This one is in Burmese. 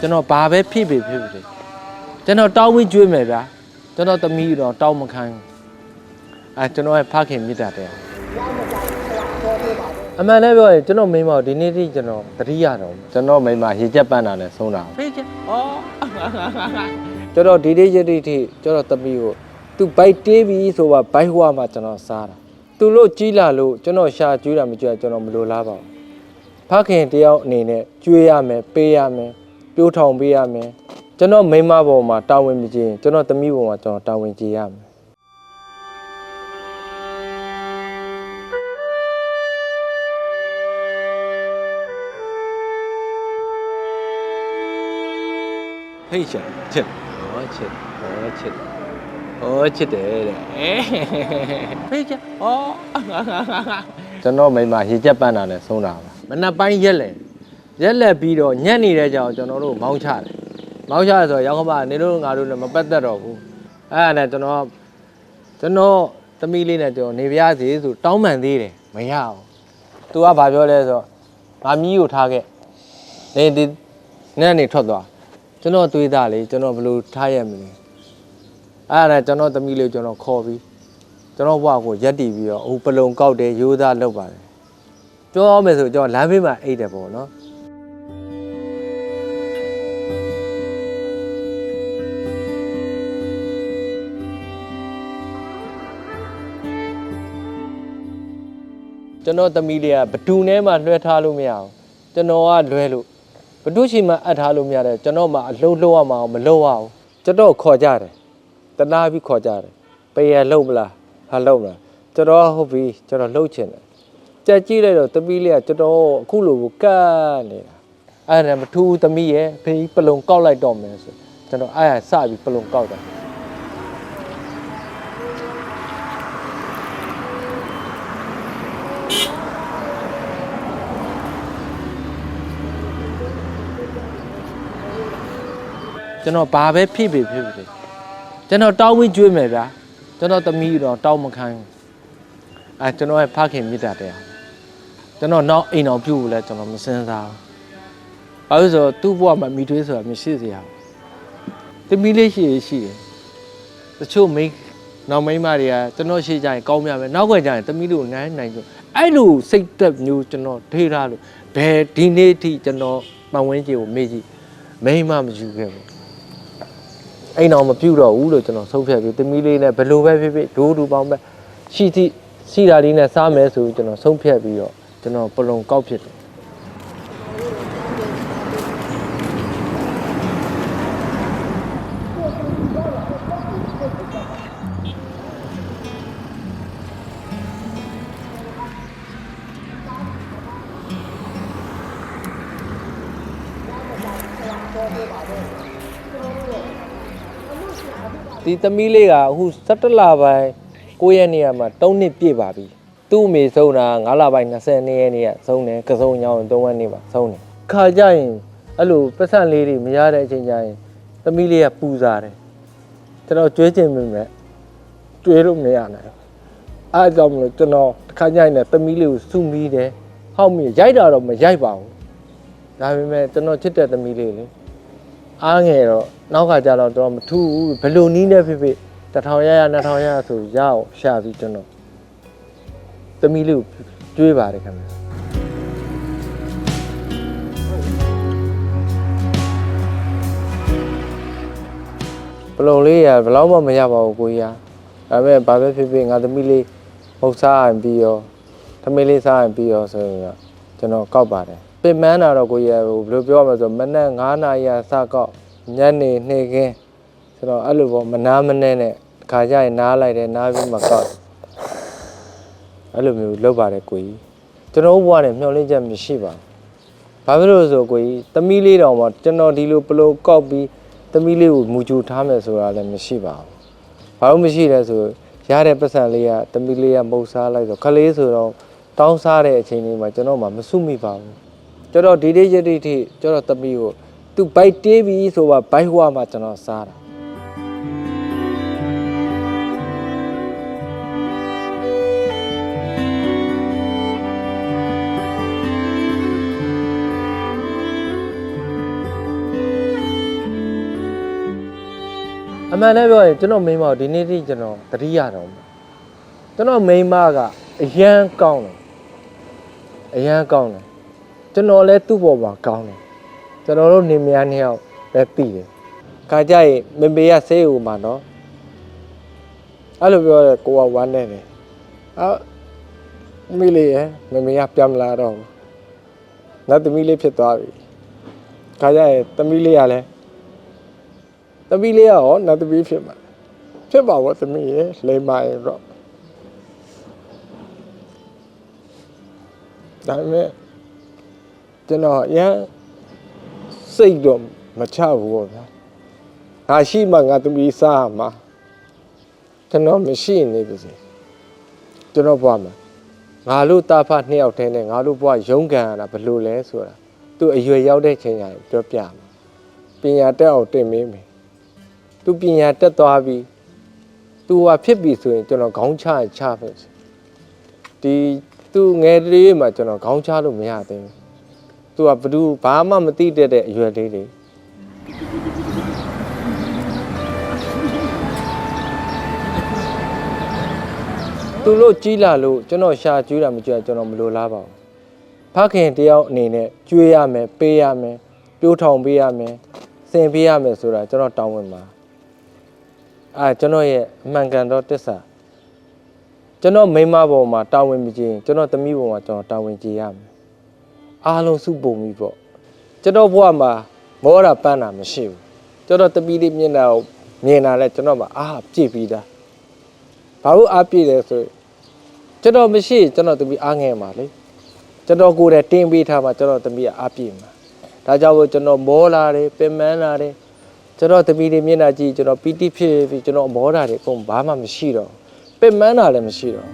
ကျွန်တော်ဘာပဲဖြစ်ဖြစ်ဖြစ်ဖြစ်ကျွန်တော်တောင်းဝင်းကျွေးမယ်ဗျာကျွန်တော်သမီးတော့တောင်းမခံဘူးအဲကျွန်တော်ရဲ့ဖခင်မြစ်တာတဲ့အမှန်လည်းပြောရင်ကျွန်တော်မိန်းမကိုဒီနေ့ထိကျွန်တော်သတိရတော့ဘူးကျွန်တော်မိန်းမရေချက်ပန်းတာနဲ့ဆုံးတာဖေးချက်ဩကျွန်တော်ဒီနေ့ရက်ဒီထိကျွန်တော်သမီးကိုသူဘိုက်တေးပြီဆိုပါဘိုက်ဟွာမှာကျွန်တော်စားတာသူလို့ကြီးလာလို့ကျွန်တော်ရှာကျွေးတာမကျွေးတာကျွန်တော်မလိုလားပါဘူးဖခင်တယောက်အနေနဲ့ကျွေးရမယ်ပေးရမယ် ပြိုးထောင်ပေးရမယ်ကျွန်တော်မိန်းမပေါ်မှာတာဝန်မကြီးရင်ကျွန်တော်သမီးပေါ်မှာကျွန်တော်တာဝန်ကြီးရမယ်ဟေးချစ်ချစ်ဟောချစ်ဟောချစ်ဟောချစ်တယ်တဲ့ဖေးချဟောကျွန်တော်မိမရေချက်ပန်းတာနဲ့ဆုံးတာပါမနက်ပိုင်းရက်လဲ ရက်လက်ပြီးတော့ညက်နေတဲ့ကြောင်ကျွန်တော်တို့မောင်းချတယ်မောင်းချရဆိုရောက်ကမနေတို့ငါတို့လည်းမပတ်သက်တော့ဘူးအဲ့ဒါနဲ့ကျွန်တော်ကျွန်တော်သမီးလေးနဲ့ကျွန်တော်နေပြရစီဆိုတောင်းပန်သေးတယ်မရအောင် तू ကဘာပြောလဲဆိုတော့ငါမီးကိုထားခဲ့နေဒီနဲ့နေထွက်သွားကျွန်တော်တွေးသားလေကျွန်တော်ဘယ်လိုထားရမလဲအဲ့ဒါနဲ့ကျွန်တော်သမီးလေးကိုကျွန်တော်ခေါ်ပြီးကျွန်တော်ဘွားကိုရက်တီပြီးတော့ဟိုပလုံကောက်တယ်ရိုးသားလုပ်ပါတယ်ပြောရမယ်ဆိုကျွန်တော်လမ်းဘေးမှာအိတ်တယ်ပေါ့နော် ကျွန်တော်သမီးလေးကဘတူးထဲမှာလွှဲထားလို့မရအောင်ကျွန်တော်ကလွဲလို့ဘဒုရှိမှအပ်ထားလို့မရတယ်ကျွန်တော်မှအလုံးလုံးရမှာအောင်မလုံးရအောင်ကျွန်တော်ခေါ်ကြတယ်တနာပြီးခေါ်ကြတယ်ပေရလုံးမလားဟာလုံးမလားကျွန်တော်ဟုတ်ပြီကျွန်တော်လှုပ်ချင်တယ်ကြက်ကြည့်လိုက်တော့သမီးလေးကကျွန်တော်အခုလိုကိုကတ်နေတာအဲ့ဒါမထူးသမီးရဲ့ဖေးပလုံကောက်လိုက်တော့မယ်ဆိုကျွန်တော်အဲ့ဒါစပြီးပလုံကောက်တာ ကျွန်တော်ဘာပဲဖြစ်ဖြစ်ဖြစ်ဖြစ်ကျွန်တော်တောင်းဝင်းကျွေးမယ်ဗျာကျွန်တော်သမီးတော့တောင်းမခံဘူးအဲကျွန်တော်ရဲ့ဖခင်မြစ်တာတဲ့ကျွန်တော်နောက်အိမ်တော်ပြုတ်လဲကျွန်တော်မစင်စားဘူးဘာလို့လဲဆိုတော့သူ့ဘဝမှာမိထွေးဆိုတာမရှိစေရဘူးသမီးလေးရှိရရှိတယ်တချို့မိန်းနောက်မိန်းမတွေကကျွန်တော်ရှိကြရင်ကောင်းမြမယ်နောက်ွယ်ကြရင်သမီးတို့နိုင်နိုင်ဆိုအဲ့လိုစိတ်သက်မျိုးကျွန်တော်ထေးထားလို့ဘယ်ဒီနေ့ထိကျွန်တော်ပတ်ဝန်းကျင်ကိုမေ့ကြည့်မိန်းမမယူခဲ့ဘူး အိမ်တော်မပြုတ်တော့ဘူးလို့ကျွန်တော်ဆုံးဖြတ်ပြီးသမီးလေးနဲ့ဘယ်လိုပဲဖြစ်ဖြစ်ဒိုးဒူပေါင်းပဲရှိသည့်ရှိတာလေးနဲ့စားမယ်ဆိုကျွန်တော်ဆုံးဖြတ်ပြီးတော့ကျွန်တော်ပလုံကောက်ဖြစ်တယ် ဒီသမီးလေးကအခု17လပိုင်း9ရက်နေ့ကမှ3နှစ်ပြည့်ပါပြီသူ့အမေဆုံးတာ9လပိုင်း20ရက်နေ့ကဆုံးတယ်ကစုံညောင်း3ရက်နေ့ပါဆုံးတယ်ခါကြရင်အဲ့လိုပတ်စံလေးတွေမရတဲ့အချိန်ကျရင်သမီးလေးကပူစားတယ်ကျွန်တော်ကြွေးချင်မိမယ်ကြွေးလို့မရနိုင်ဘူးအားကြောင့်မလို့ကျွန်တော်တစ်ခါညရင်လည်းသမီးလေးကိုစုမိတယ်ဟောက်မိရိုက်တာတော့မရိုက်ပါဘူးဒါပေမဲ့ကျွန်တော်ချစ်တဲ့သမီးလေးလေ အားငယ်တော့နောက်ကကြတော့တော့မထူးဘူးဘယ်လိုနီးနေဖြစ်ဖြစ်တစ်ထောင်ရရနှစ်ထောင်ရရဆိုရအောင်ရှာပြီးကျွန်တော်သမီးလေးကိုကျွေးပါတယ်ခင်ဗျာဘလုံးလေးရဘယ်တော့မှမရပါဘူးကိုကြီးကဒါပေမဲ့ဘာပဲဖြစ်ဖြစ်ငါသမီးလေးမဟုတ်စားရင်ပြီးရောသမီးလေးစားရင်ပြီးရောဆိုရင်တော့ကျွန်တော်ကောက်ပါတယ် ပင်မန်းတာတော့ကိုကြီးကဟိုဘယ်လိုပြောရမလဲဆိုတော့မနက်9နာရီကစကောက်ညနေနေ့ခင်းဆိုတော့အဲ့လိုပေါ့မနာမနဲ့နဲ့ခါကြရင်နားလိုက်တယ်နားပြီးမှကောက်အဲ့လိုမျိုးလုပ်ပါတယ်ကိုကြီးကျွန်တော်ဘဝနဲ့မျောလင့်ချက်မရှိပါဘူးဘာဖြစ်လို့လဲဆိုကိုကြီးသမီးလေးတောင်မှကျွန်တော်ဒီလိုပလိုကောက်ပြီးသမီးလေးကိုမူကြူထားမယ်ဆိုတာလည်းမရှိပါဘူးဘာလို့မရှိလဲဆိုရတဲ့ပတ်စံလေးကသမီးလေးကမုတ်စားလိုက်ဆိုခလေးဆိုတော့တောင်းစားတဲ့အချိန်လေးမှာကျွန်တော်မှမစွမိပါဘူး ကျွန်တော်ဒီနေ့ရက်ဒီထိကျွန်တော်သမီးကိုသူဘိုက်တေးပြီဆိုပါဘိုက်ဟွာမှာကျွန်တော်စားတာအမှန်တမ်းပြောရင်ကျွန်တော်မိန်းမကိုဒီနေ့ထိကျွန်တော်တတိယတော့မှာကျွန်တော်မိန်းမကအရန်ကောင်းတယ်အရန်ကောင်းတယ် ကျွန်တော်လည်းသူ့ဘောမှာကောင်းတယ်ကျွန်တော်တို့နေမယားနှစ်ယောက်လည်းတည်တယ်ခါကြရင်မမေကဆေးဦးမှာနော်အဲ့လိုပြောတယ်ကိုကဝမ်းနေတယ်အာမိလေးရယ်မမေကပြန်မလာတော့ဘူးနောက်သမီးလေးဖြစ်သွားပြီခါကြရင်သမီးလေးကလည်းသမီးလေးကရောနောက်သမီးဖြစ်မှာဖြစ်ပါဘောသမီးရေလိမ္မာရင်တော့ဒါပေမဲ့ ကျွန်တော်အရန်စိတ်တော့မချဘူးပေါ့ဗျာငါရှိမှငါသမီးစားရမှာကျွန်တော်မရှိနေပါစေကျွန်တော်ဘွားမှာငါလို့တာဖတ်နှစ်ယောက်တည်းနဲ့ငါလို့ဘွားရုန်းကန်ရတာဘယ်လိုလဲဆိုတာသူအရွယ်ရောက်တဲ့ချိန်ကျရင်ပြောပြမှာပညာတက်အောင်တင်မင်းမယ်သူပညာတက်သွားပြီသူဟာဖြစ်ပြီဆိုရင်ကျွန်တော်ခေါင်းချရင်ချပဲဒီသူငယ်လေးမှာကျွန်တော်ခေါင်းချလို့မရသေးဘူး သူကဘယ်သူဘာမှမသိတတ်တဲ့အရွယ်လေးတွေသူတို့ကြီးလာလို့ကျွန်တော်ရှာကျွေးတာမကြွကျွန်တော်မလိုလားပါဘူးဖခင်တယောက်အနေနဲ့ကျွေးရမယ်ပေးရမယ်ပြိုးထောင်ပေးရမယ်စင်ပေးရမယ်ဆိုတာကျွန်တော်တောင်းဝင်ပါအာကျွန်တော်ရဲ့အမှန်ကန်တော့တစ္ဆာကျွန်တော်မိန်းမပေါ်မှာတာဝန်မကြည့်ရင်ကျွန်တော်သမီးပေါ်မှာကျွန်တော်တာဝန်ကြည့်ရမယ် အားလုံးစုပုံပြီပေါ့ကျွန်တော်ဘဝမှာမောတာပန်းတာမရှိဘူးကျွန်တော်သမီးလေးမျက်နှာကိုမြင်လာလဲကျွန်တော်မှာအားပြည့်ပြီးသားဘာလို့အားပြည့်လဲဆိုရင်ကျွန်တော်မရှိရင်ကျွန်တော်သမီးအားငယ်မှာလေကျွန်တော်ကိုယ်တည်းတင်းပေးထားမှာကျွန်တော်သမီးကအားပြည့်မှာဒါကြောင့်မို့ကျွန်တော်မောလာတယ်ပင်ပန်းလာတယ်ကျွန်တော်တပီတွေမျက်နှာကြည့်ကျွန်တော်ပီတိဖြစ်ပြီးကျွန်တော်အမောတာတွေအကုန်ဘာမှမရှိတော့ပင်မန်းတာလည်းမရှိတော့